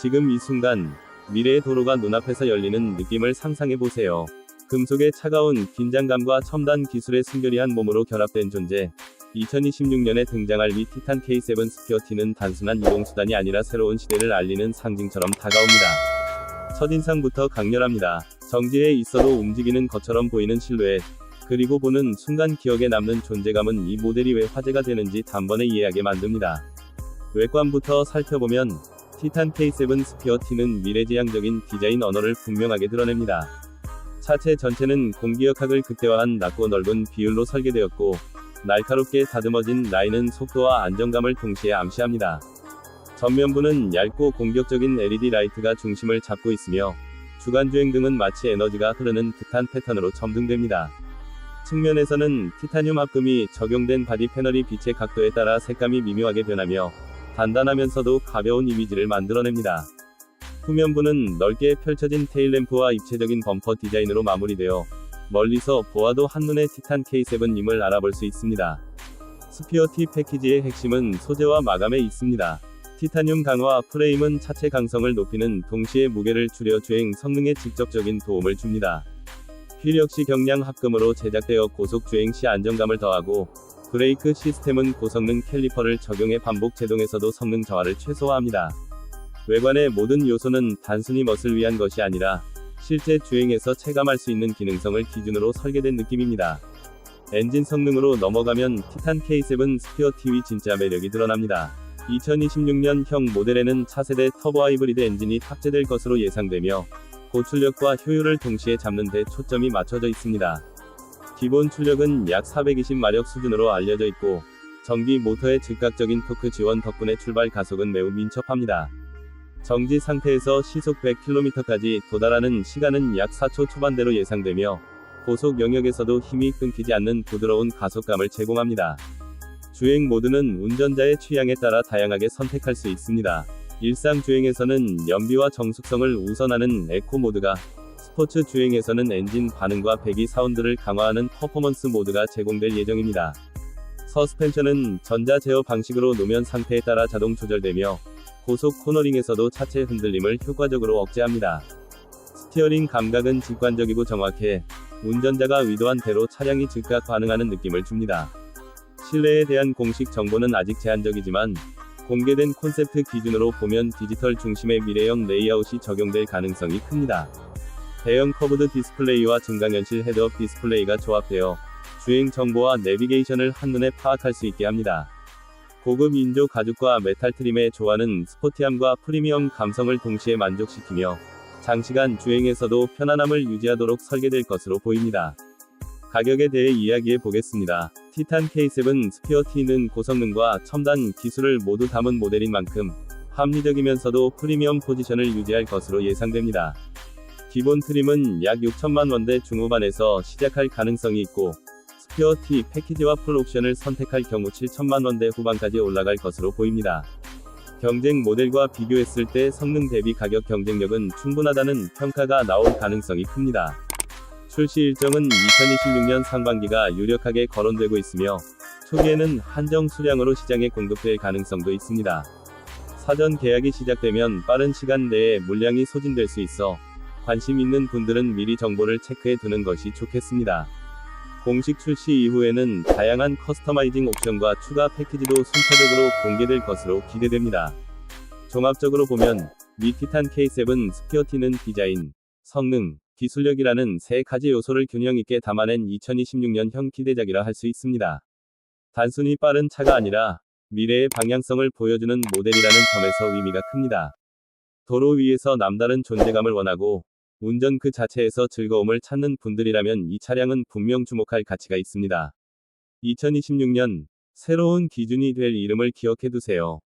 지금 이 순간 미래의 도로가 눈앞에서 열리는 느낌을 상상해 보세요. 금속의 차가운 긴장감과 첨단 기술의 순결이한 몸으로 결합된 존재. 2026년에 등장할 미 티탄 K7 스피어티는 단순한 이동수단이 아니라 새로운 시대를 알리는 상징처럼 다가옵니다. 첫인상부터 강렬합니다. 정지해 있어도 움직이는 것처럼 보이는 실루엣. 그리고 보는 순간 기억에 남는 존재감은 이 모델이 왜 화제가 되는지 단번에 이해하게 만듭니다. 외관부터 살펴보면 티탄 K7 스피어티는 미래지향적인 디자인 언어를 분명하게 드러냅니다. 차체 전체는 공기역학을 극대화한 낮고 넓은 비율로 설계되었고 날카롭게 다듬어진 라인은 속도와 안정감을 동시에 암시합니다. 전면부는 얇고 공격적인 LED 라이트가 중심을 잡고 있으며 주간주행 등은 마치 에너지가 흐르는 듯한 패턴으로 점등됩니다. 측면에서는 티타늄 합금이 적용된 바디 패널이 빛의 각도에 따라 색감이 미묘하게 변하며 단단하면서도 가벼운 이미지를 만들어냅니다. 후면부는 넓게 펼쳐진 테일램프와 입체적인 범퍼 디자인으로 마무리되어 멀리서 보아도 한눈에 티탄 K7임을 알아볼 수 있습니다. 스피어티 패키지의 핵심은 소재와 마감에 있습니다. 티타늄 강화 프레임은 차체 강성을 높이는 동시에 무게를 줄여 주행 성능에 직접적인 도움을 줍니다. 휠 역시 경량 합금으로 제작되어 고속 주행 시 안정감을 더하고 브레이크 시스템은 고성능 캘리퍼를 적용해 반복 제동에서도 성능 저하를 최소화합니다. 외관의 모든 요소는 단순히 멋을 위한 것이 아니라 실제 주행에서 체감할 수 있는 기능성을 기준으로 설계된 느낌입니다. 엔진 성능으로 넘어가면 티탄 K7 스피어 TV 진짜 매력이 드러납니다. 2026년형 모델에는 차세대 터보 하이브리드 엔진이 탑재될 것으로 예상되며 고출력과 효율을 동시에 잡는 데 초점이 맞춰져 있습니다. 기본 출력은 약 420마력 수준으로 알려져 있고 전기 모터의 즉각적인 토크 지원 덕분에 출발 가속은 매우 민첩합니다. 정지 상태에서 시속 100km까지 도달하는 시간은 약 4초 초반대로 예상되며 고속 영역에서도 힘이 끊기지 않는 부드러운 가속감을 제공합니다. 주행 모드는 운전자의 취향에 따라 다양하게 선택할 수 있습니다. 일상 주행에서는 연비와 정숙성을 우선하는 에코 모드가, 스포츠 주행에서는 엔진 반응과 배기 사운드를 강화하는 퍼포먼스 모드가 제공될 예정입니다. 서스펜션은 전자 제어 방식으로 노면 상태에 따라 자동 조절되며 고속 코너링에서도 차체 흔들림을 효과적으로 억제합니다. 스티어링 감각은 직관적이고 정확해 운전자가 의도한 대로 차량이 즉각 반응하는 느낌을 줍니다. 실내에 대한 공식 정보는 아직 제한적이지만 공개된 콘셉트 기준으로 보면 디지털 중심의 미래형 레이아웃이 적용될 가능성이 큽니다. 대형 커브드 디스플레이와 증강현실 헤드업 디스플레이가 조합되어 주행 정보와 내비게이션을 한눈에 파악할 수 있게 합니다. 고급 인조 가죽과 메탈 트림의 조화는 스포티함과 프리미엄 감성을 동시에 만족시키며 장시간 주행에서도 편안함을 유지하도록 설계될 것으로 보입니다. 가격에 대해 이야기해 보겠습니다. 티탄 K7 스피어 T는 고성능과 첨단 기술을 모두 담은 모델인 만큼 합리적이면서도 프리미엄 포지션을 유지할 것으로 예상됩니다. 기본 트림은 약 6천만 원대 중후반에서 시작할 가능성이 있고 스피어 T 패키지와 풀 옵션을 선택할 경우 7천만 원대 후반까지 올라갈 것으로 보입니다. 경쟁 모델과 비교했을 때 성능 대비 가격 경쟁력은 충분하다는 평가가 나올 가능성이 큽니다. 출시 일정은 2026년 상반기가 유력하게 거론되고 있으며 초기에는 한정 수량으로 시장에 공급될 가능성도 있습니다. 사전 계약이 시작되면 빠른 시간 내에 물량이 소진될 수 있어 관심 있는 분들은 미리 정보를 체크해 두는 것이 좋겠습니다. 공식 출시 이후에는 다양한 커스터마이징 옵션과 추가 패키지도 순차적으로 공개될 것으로 기대됩니다. 종합적으로 보면 미 티탄 K7 스피어티는 디자인, 성능, 기술력이라는 세 가지 요소를 균형 있게 담아낸 2026년형 기대작이라 할 수 있습니다. 단순히 빠른 차가 아니라 미래의 방향성을 보여주는 모델이라는 점에서 의미가 큽니다. 도로 위에서 남다른 존재감을 원하고 운전 그 자체에서 즐거움을 찾는 분들이라면 이 차량은 분명 주목할 가치가 있습니다. 2026년 새로운 기준이 될 이름을 기억해 두세요.